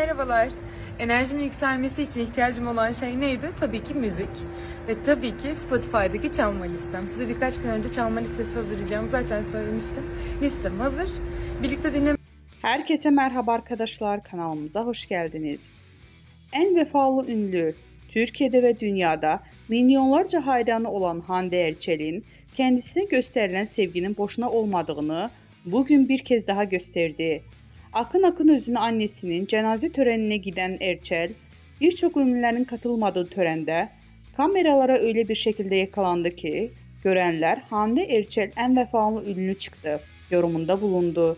Merhabalar. Enerjimin yükselmesi için ihtiyacım olan şey neydi? Tabii ki müzik. Ve tabii ki Spotify'daki çalma listem. Size birkaç gün önce çalma listesi hazırlayacağım. Zaten söylemiştim. Listem hazır. Birlikte dinle Herkese merhaba arkadaşlar, kanalımıza hoş geldiniz. En vefalı ünlü, Türkiye'de ve dünyada milyonlarca hayranı olan Hande Erçel'in kendisine gösterilen sevginin boşuna olmadığını bugün bir kez daha gösterdi. Akın akın özünü annesinin cenaze törenine giden Erçel, birçok ünlülerin katılmadığı törende kameralara öyle bir şekilde yakalandı ki görenler Hande Erçel en vefalı ünlü çıktı yorumunda bulundu.